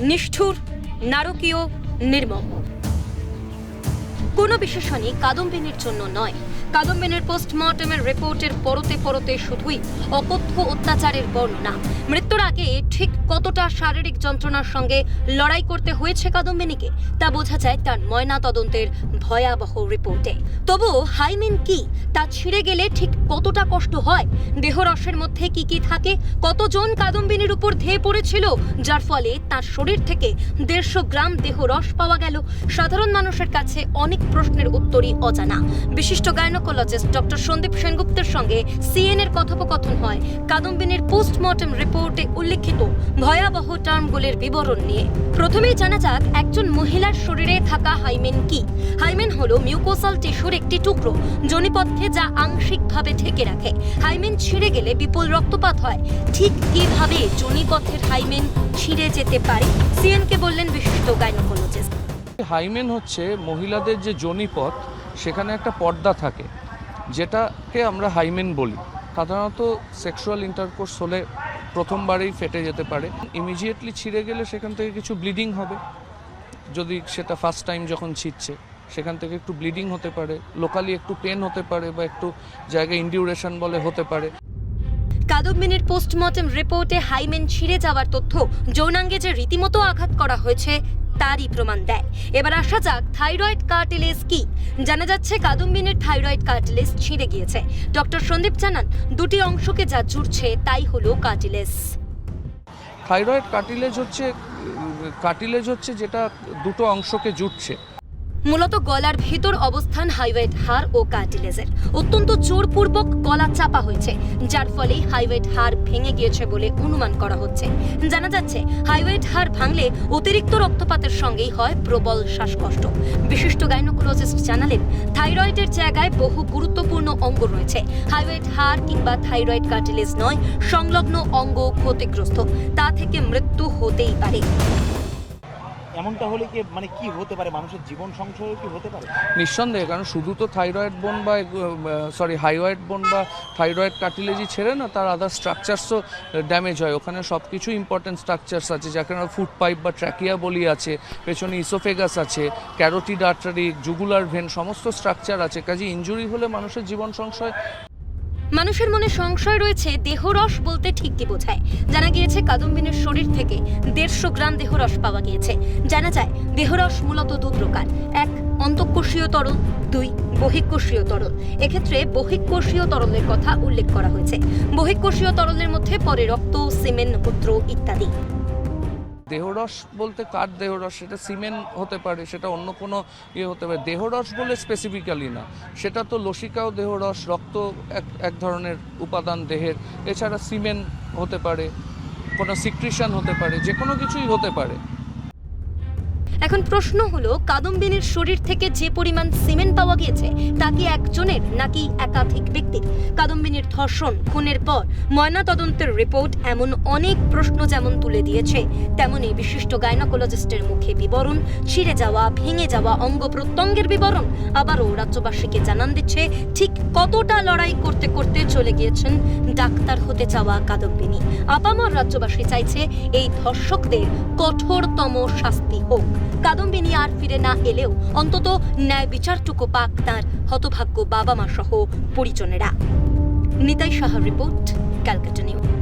নিষ্ঠুর নারকীয় নির্মম। কোনো বিশেষণই কাদম্বিনীর জন্য নয়। কাদম্বিনীর পোস্টমর্টমের রিপোর্টের পরতে পরতে শুধুই অকথ্য অত্যাচারের বর্ণনা। মৃত্যুর আগে ঠিক কতটা শারীরিক যন্ত্রণার সঙ্গে লড়াই করতে হয়েছে কাদম্বিনীকে, তা বোঝা যায় তার ময়না তদন্তের ভয়াবহ রিপোর্টে তবু হাইমেন কি, তা ছিঁড়ে গেলে ঠিক কতটা কষ্ট হয়, দেহরসের মধ্যে কি কি থাকে, কতজন কাদম্বিনীর উপর ধেয়ে পড়েছিল, যার ফলে তার শরীর থেকে দেড়শো গ্রাম দেহরস পাওয়া গেল, সাধারণ মানুষের কাছে অনেক প্রশ্নের উত্তরই অজানা। বিশিষ্ট গাইনোকোলজিস্ট ডক্টর সন্দীপ সেনগুপ্তের সঙ্গে সিএন এর কথোপকথন হয় কাদম্বিনীর পোস্টমর্টম রিপোর্টে উল্লেখিত ভয়াবহ টার্মগুলির বিবরণ নিয়ে প্রথমেই জানা যাক একজন মহিলার শরীরে থাকা হাইমেন কি হাইমেন হলো মিউকোসাল টিস্যুর একটি টুকরো জনিপথ্যে যা আংশিকভাবে ঢেকে রাখে হাইমেন ছিঁড়ে গেলে বিপুল রক্তপাত হয় ঠিক কীভাবে জনিপথের হাইমেন ছিঁড়ে যেতে পারে সিএনকে বললেন বিশিষ্ট গাইনোকোলজিস্ট হাইমেন হচ্ছে মহিলাদের যে যোনিপথ সেখানে একটা পর্দা থাকে, যেটাকে আমরা হাইমেন বলি। সাধারণত সেক্সুয়াল ইন্টারকোর্স হলে প্রথমবারেই ফেটে যেতে পারে। ইমিডিয়েটলি ছিঁড়ে গেলে সেখান থেকে কিছু ব্লিডিং হবে। যদি সেটা ফার্স্ট টাইম যখন ছিঁড়ছে, সেখান থেকে একটু ব্লিডিং হতে পারে, লোকালি একটু পেন হতে পারে বা একটু জায়গায় ইনডিউরেশন বলে হতে পারে। কাদম্বিনীর পোস্টমর্টেম রিপোর্টে হাইমেন ছিঁড়ে যাওয়ার তথ্য যৌনাঙ্গে যে রীতিমতো আঘাত করা হয়েছে তারই প্রমাণ দেয়। এবার আসা যাক থাইরয়েড কার্টিলেজ কি। জানা যাচ্ছে কাদম্বিনীর থাইরয়েড কার্টিলেজ ছিঁড়ে গিয়েছে। ডক্টর সন্দীপ জানান, দুটি অংশকে যা জুড়ছে তাই হলো কার্টিলেজ। থাইরয়েড কার্টিলেজ হচ্ছে কার্টিলেজ হচ্ছে যেটা দুটো অংশকে জুটছে মূলত গলার ভেতর অবস্থান হাইওয়েট হার ও কার্টিলেজের। অত্যন্ত জোরপূর্বক গলা চাপা হয়েছে, যার ফলে হাইওয়েট হার ভেঙে গিয়েছে বলে অনুমান করা হচ্ছে। জানা যাচ্ছে, হাইওয়েট হার ভাঙলে অতিরিক্ত রক্তপাতের সঙ্গেই হয় প্রবল শ্বাসকষ্ট। বিশিষ্ট গাইনোকোলজিস্ট জানালেন, থাইরয়েডের জায়গায় বহু গুরুত্বপূর্ণ অঙ্গ রয়েছে। হাইওয়েট হার কিংবা থাইরয়েড কার্টিলেজ নয়, সংলগ্ন অঙ্গ ক্ষতিগ্রস্ত। তা থেকে মৃত্যু হতেই পারে। এমনটা হলে কি মানে কি হতে পারে? মানুষের জীবন সংশয় কি হতে পারে? নিঃসন্দেহে, কারণ শুধু তো থাইরয়েড বোন বা সরি, হাইরয়েড বোন বা থাইরয়েড কার্টিলেজই ছেড়ে না, তার আদার স্ট্রাকচারসও ড্যামেজ হয়। ওখানে সব কিছু ইম্পর্টেন্ট স্ট্রাকচার্স আছে, যাকে আমরা ফুড পাইপ বা ট্র্যাকিয়া বলি আছে, পেছনে ইসোফেগাস আছে ক্যারোটিড আর্টারি জুগুলার ভেন সমস্ত স্ট্রাকচার আছে। কাজে ইঞ্জুরি হলে মানুষের জীবন সংশয় মানুষের মনে সংশয় রয়েছে, দেহরস বলতে ঠিক কি বোঝায়? জানা গিয়েছে, কাদম্বিনীর শরীর থেকে দেড়শো গ্রাম দেহরস পাওয়া গিয়েছে। জানা যায়, দেহরস মূলত দু প্রকার। এক, অন্তঃকোষীয় তরল, দুই, বহিঃকোষীয় তরল। এক্ষেত্রে বহিঃকোষীয় তরলের কথা উল্লেখ করা হয়েছে। বহিঃকোষীয় তরলের মধ্যে পরে রক্ত, সিমেন্ট, মূত্র ইত্যাদি। দেহরস বলতে কার দেহরস? সেটা সিমেন্ট হতে পারে, সেটা অন্য কোনো ইয়ে হতে পারে। দেহরস বলে স্পেসিফিক্যালি না। সেটা তো লসিকাও দেহরস, রক্ত এক এক ধরনের উপাদান দেহের। এছাড়া সিমেন্ট হতে পারে, কোনো সিক্রিশন হতে পারে যে কোনো কিছুই হতে পারে। এখন প্রশ্ন হলো, কাদম্বিনীর শরীর থেকে যে পরিমাণ সিমেন্ট পাওয়া গিয়েছে, তা কি একজনের নাকি একাধিক ব্যক্তির? কাদম্বিনীর ধর্ষণ, খুনের পর ময়না তদন্তের রিপোর্ট এমন অনেক প্রশ্ন যেমন তুলে দিয়েছে, তেমনি বিশিষ্ট গাইনোকোলজিস্টের মুখে বিবরণ, ছিঁড়ে যাওয়া, ভেঙে যাওয়া অঙ্গ প্রত্যঙ্গের বিবরণ আবারও রাজ্যবাসীকে জানান দিচ্ছে, ঠিক কতটা লড়াই করতে করতে চলে গিয়েছেন ডাক্তার হতে চাওয়া কাদম্বিনী। আপামর রাজ্যবাসী চাইছে এই ধর্ষকদের কঠোরতম শাস্তি হোক। কাদম্বিনী আর ফিরে না এলেও অন্তত ন্যায় বিচারটুকু পাক তাঁর হতভাগ্য বাবা মা সহ পরিজনেরা। নিতাই সাহার রিপোর্ট, ক্যালকাটা নিউজ।